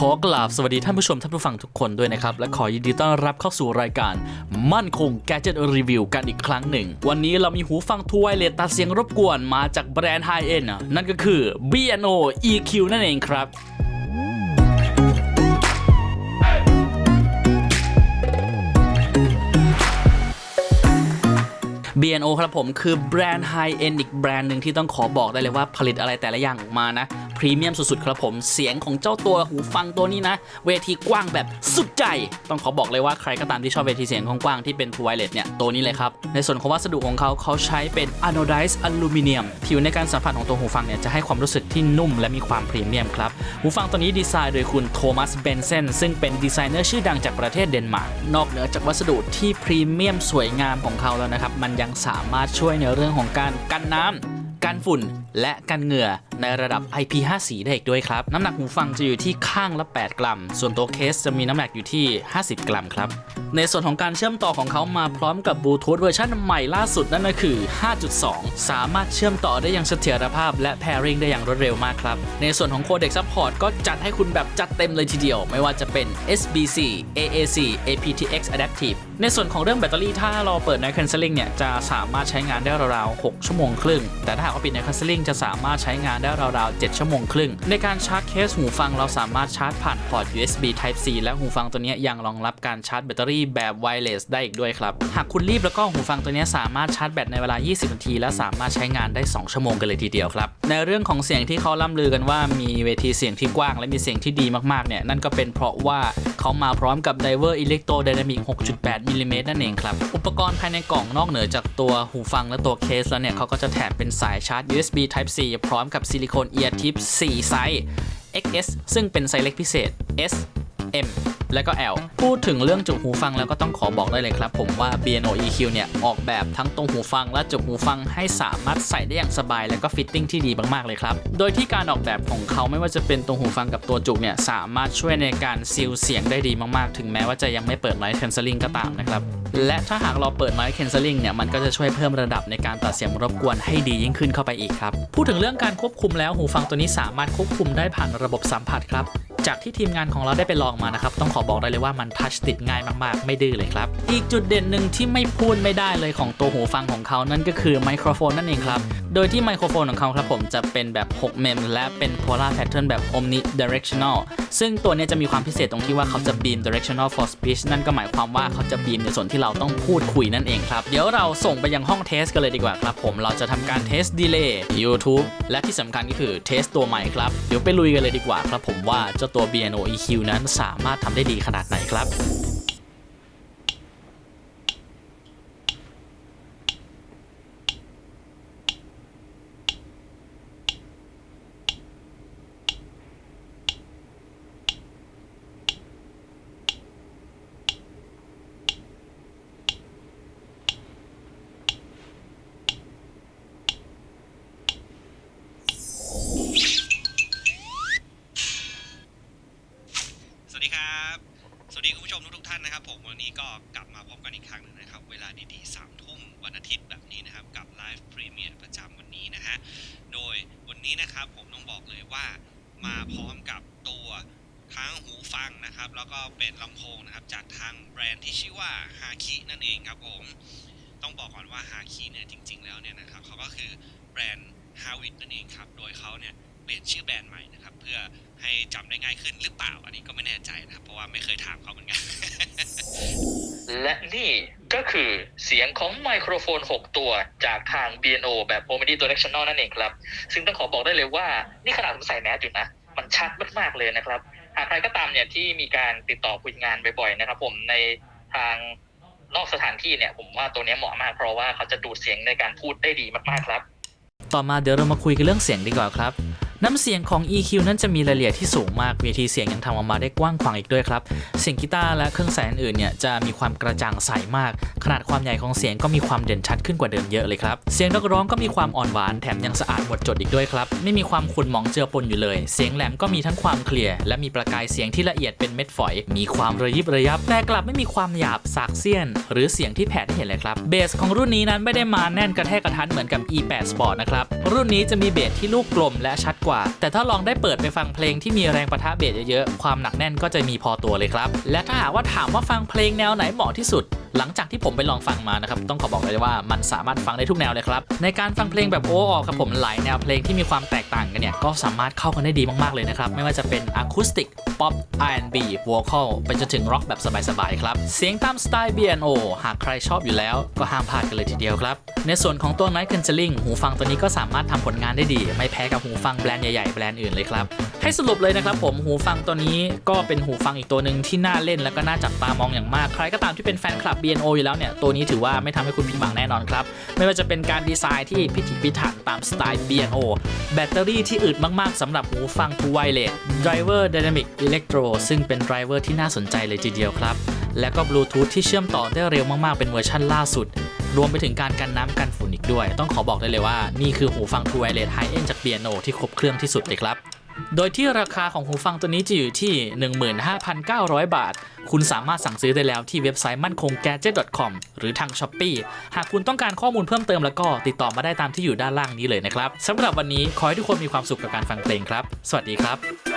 ขอกราบสวัสดีท่านผู้ชมท่านผู้ฟังทุกคนด้วยนะครับ และขอยินดีต้อนรับเข้าสู่รายการ มั่นคง Gadget Review กันอีกครั้งหนึ่ง วันนี้เรามีหูฟังทูไวเลสตัดเสียงรบกวนมาจากแบรนด์ไฮเอ็นนั่นก็คือ B&O EQ นั่นเองครับ B&O ครับผมคือแบรนด์ไฮเอ็นอีกแบรนด์หนึ่งที่ต้องขอบอกได้เลยว่าผลิตอะไรแต่ละอย่างออกมานะ พรีเมียมสุดๆครับผมเสียงของเจ้าตัวหูฟังตัวนี้นะ เวทีกว้างแบบสุดใจ ต้องขอบอกเลยว่าใครก็ตามที่ชอบเวทีเสียงกว้างๆที่เป็นทูไวเลสเนี่ยตัวนี้เลยครับ ในส่วนของวัสดุของเขาเขาใช้เป็น anodized aluminum ผิวในการสัมผัสของตัวหูฟังเนี่ยจะให้ความรู้สึกที่นุ่มและมีความพรีเมียมครับหูฟังตัวนี้ดีไซน์โดยคุณโทมัสเบนเซนซึ่งเป็นดีไซเนอร์ชื่อดังจากประเทศเดนมาร์กนอกเหนือจากวัสดุที่พรีเมียมสวยงามของเขาแล้วนะครับมันยังสามารถช่วยในเรื่องของการกันน้ำ กันฝุ่น และกันเหงื่อในระดับ IP54 ได้อีกด้วยครับ น้ำหนักหูฟังจะอยู่ที่ข้างละ 8 กรัม ส่วนตัวเคสจะมีน้ำหนักอยู่ที่ 50 กรัมครับ ในส่วนของการเชื่อมต่อของเขามาพร้อมกับบลูทูธเวอร์ชันใหม่ล่าสุดนั่นก็คือ 5.2 สามารถเชื่อมต่อได้อย่างเสถียรภาพ และ pairing ได้อย่างรวดเร็วมากครับ ในส่วนของ Codec Support ก็จัดให้คุณแบบจัดเต็มเลยทีเดียว ไม่ว่าจะเป็น SBC AAC aptX Adaptive ในส่วนของเรื่องแบตเตอรี่ถ้าเราเปิด Night Cancelling เนี่ยจะสามารถใช้งานได้ราวๆ 6 ชั่วโมงครึ่ง แต่ถ้าหากว่าปิด Night Cancelling จะสามารถใช้งานได้ราวๆ 7 ชั่วโมงครึ่ง ในการชาร์จเคสหูฟังเราสามารถชาร์จผ่านพอร์ต USB Type C และหูฟังตัวนี้ยังรองรับการชาร์จแบตเตอรี่แบบไวเลสได้อีกด้วยครับ หากคุณรีบแล้วก็หูฟังตัวนี้สามารถชาร์จแบตในเวลา 20 นาที และสามารถใช้งานได้ 2 ชั่วโมงกันเลยทีเดียวครับ ในเรื่องของเสียงที่เขาล่ำลือกันว่ามีเวทีเสียงที่กว้าง และมีเสียงที่ดีมากๆเนี่ยนั่นก็เป็นเพราะว่าเขามาพร้อมกับ Diver Electrodynamic 6.8มิลลิเมตรนั่นเองครับ อุปกรณ์ภายในกล่องนอกเหนือจากตัวหูฟังและตัวเคสแล้วเนี่ยเขาก็จะแถมเป็นสายชาร์จ USB Type C พร้อมกับซิลิโคนเอียร์ทิป4ไซส์ XS ซึ่งเป็นไซส์เล็กพิเศษ S M และก็ L พูดถึงเรื่องจุกหูฟังแล้วก็ต้องขอบอกได้เลยครับ ผมว่า BNO EQ เนี่ยออกแบบทั้งตรงหูฟังและจุกหูฟังให้สามารถใส่ได้อย่างสบาย และก็ฟิตติ้งที่ดีมากๆเลยครับ โดยที่การออกแบบของเขาไม่ว่าจะเป็นตรงหูฟังกับตัวจุกเนี่ยสามารถช่วยในการซีลเสียงได้ดีมากๆ ถึงแม้ว่าจะยังไม่เปิด Noise Cancelling ก็ตามนะครับ และถ้าหากเราเปิด Noise Cancelling เนี่ยมันก็จะช่วยเพิ่มระดับในการตัดเสียงรบกวนให้ดียิ่งขึ้นเข้าไปอีกครับ พูดถึงเรื่องการควบคุมแล้วหูฟังตัวนี้สามารถควบคุมได้ผ่านระบบสัมผัสครับ จากที่ทีมงานของเราได้ไปลองมานะครับ ต้องขอบอกได้เลยว่ามันทัชติดง่ายมาก ๆ ไม่ดื้อเลยครับ อีกจุดเด่นหนึ่งที่ไม่พูดไม่ได้เลยของตัวหูฟังของเขานั่นก็คือไมโครโฟนนั่นเองครับ โดยที่ไมโครโฟนของเขาครับผมจะเป็นแบบ 6 เมม และเป็น polar pattern แบบ omnidirectional ซึ่งตัวนี้จะมีความพิเศษตรงที่ว่าเขาจะ beam directional for speech นั่นก็หมายความว่าเขาจะ beam ในส่วนที่เราต้องพูดคุยนั่นเองครับ เดี๋ยวเราส่งไปยังห้องเทสกันเลยดีกว่าครับผม เราจะทำการเทส delay YouTube และที่สำคัญก็คือเทสตัวใหม่ครับ เดี๋ยวไปลุยกันเลยดีกว่าครับผมว่าเจ้าตัว bno EQ นั้นสามารถทำได้ดีขนาดไหนครับ สวัสดี ครับ สวัสดีคุณผู้ชมทุกๆท่านนะครับ ผมวันนี้ก็กลับมาพบกันอีกครั้งหนึงนะครับ เวลาดีๆสามทุ่มวันอาทิตย์แบบนี้นะครับ กับไลฟ์พรีเมียร์ประจำวันนี้นะฮะ โดยวันนี้นะครับผมต้องบอกเลยว่ามาพร้อมกับตัวทั้งหูฟังนะครับ แล้วก็เป็นลำโพงนะครับ จากทางแบรนด์ที่ชื่อว่าฮาคินั่นเองครับผม ต้องบอกก่อนว่าฮาคิเนี่ยจริง ๆ แล้วเนี่ยนะครับเขาก็คือแบรนด์ฮาวิดนั่นเองครับ โดยเขาเนี่ย เปลี่ยนชื่อแบรนด์ใหม่นะครับ เพื่อให้จำได้ง่ายขึ้นหรือเปล่า อันนี้ก็ไม่แน่ใจนะครับ เพราะว่าไม่เคยถามเขาเหมือนกัน และนี่ก็คือเสียงของไมโครโฟน 6 ตัวจากทาง B&O แบบ Omnidirectional นั่นเองครับ ซึ่งต้องขอบอกได้เลยว่า นี่ขนาดผมใส่แมสอยู่นะ มันชัดมากๆเลยนะครับ หากใครก็ตามเนี่ยที่มีการติดต่อคุยงานบ่อยๆนะครับ ผมในทางนอกสถานที่เนี่ยผมว่าตัวเนี้ยเหมาะมากเพราะว่าเขาจะดูดเสียงในการพูดได้ดีมากๆครับ ต่อมาเดี๋ยวเรามาคุยกันเรื่องเสียงดีกว่าครับ น้ำเสียงของ EQ นั้นจะมีรายละเอียดที่สูงมากเวทีเสียงยังทำออกมาได้กว้างขวางอีกด้วยครับ เสียงกีตาร์และเครื่องแสงอื่นๆเนี่ยจะมีความกระจ่างใสมาก ขนาดความใหญ่ของเสียงก็มีความเด่นชัดขึ้นกว่าเดิมเยอะเลยครับ เสียงนักร้องก็มีความอ่อนหวานแถมยังสะอาดหมดจดอีกด้วยครับ ไม่มีความขุ่นหมองเจือปนอยู่เลย เสียงแหลมก็มีทั้งความเคลียร์และมีประกายเสียงที่ละเอียดเป็นเม็ดฝอย มีความระยิบระยับ แต่กลับไม่มีความหยาบสากเสี้ยน หรือเสียงที่แผดให้เห็นเลยครับ เบสของรุ่นนี้นั้นไม่ได้มาแน่นกระแทกกระทันเหมือนกับ E8 Sport นะครับ รุ่นนี้จะมีเบสที่ลูกกลมและชัดกว่า แต่ถ้าลองได้เปิดไปฟังเพลงที่มีแรงประทะเบสเยอะๆ ความหนักแน่นก็จะมีพอตัวเลยครับ และถ้าหากว่าถามว่าฟังเพลงแนวไหนเหมาะที่สุด หลังจากที่ผมไปลองฟังมานะครับ ต้องขอบอกเลยว่ามันสามารถฟังได้ทุกแนวเลยครับ ในการฟังเพลงแบบโอ้ออกครับผมหลายแนวเพลงที่มีความแตกต่างกันเนี่ย ก็สามารถเข้ากันได้ดีมากๆเลยนะครับ ไม่ว่าจะเป็นอะคูสติกป๊อป R&B วอลคอลไปจนถึงร็อกแบบสบายๆครับ เสียงตามสไตล์ B&O หากใครชอบอยู่แล้วก็ห้ามพลาดกันเลยทีเดียวครับ ในส่วนของตัว Night Cancelling หูฟังตัวนี้ก็สามารถทำผลงานได้ดี ไม่แพ้กับหูฟังแบรนด์ใหญ่ๆแบรนด์อื่นเลยครับ ให้สรุปเลยนะครับผมหูฟังตัวนี้ก็เป็นหูฟังอีกตัวหนึ่งที่น่าเล่น แล้วก็น่าจับตามองอย่างมากใครก็ตามที่เป็นแฟนคลับ B&O อยู่แล้วเนี่ย ตัวนี้ถือว่าไม่ทำให้คุณผิดหวังแน่นอนครับ ไม่ว่าจะเป็นการดีไซน์ที่พิถีพิถันตามสไตล์ B&O แบตเตอรี่ที่อึดมากๆสำหรับหูฟัง True Wireless Driver Dynamic Electro ซึ่งเป็นไดรเวอร์ที่น่าสนใจเลยทีเดียวครับ และก็บลูทูธที่เชื่อมต่อได้เร็วมากๆ เป็นเวอร์ชั่นล่าสุดรวมไปถึงการกันน้ำกันฝุ่นอีกด้วย ต้องขอบอกได้เลยว่า นี่คือหูฟัง True Wireless High End จาก B&O ที่ครบเครื่องที่สุดเลยครับ โดยที่ราคาของหูฟังตัวนี้จะอยู่ที่ 15,900 บาท คุณสามารถสั่งซื้อได้แล้วที่เว็บไซต์มั่นคง gadget.com หรือทาง s h อ p e e หากคุณต้องการข้อมูลเพิ่มเติมแล้วก็ติดต่อมาได้ตามที่อยู่ด้านล่างนี้เลยนะครับสำหรับวันนี้ขอให้ทุกคนมีความสุขกับการฟังเพลงครับ สวัสดีครับ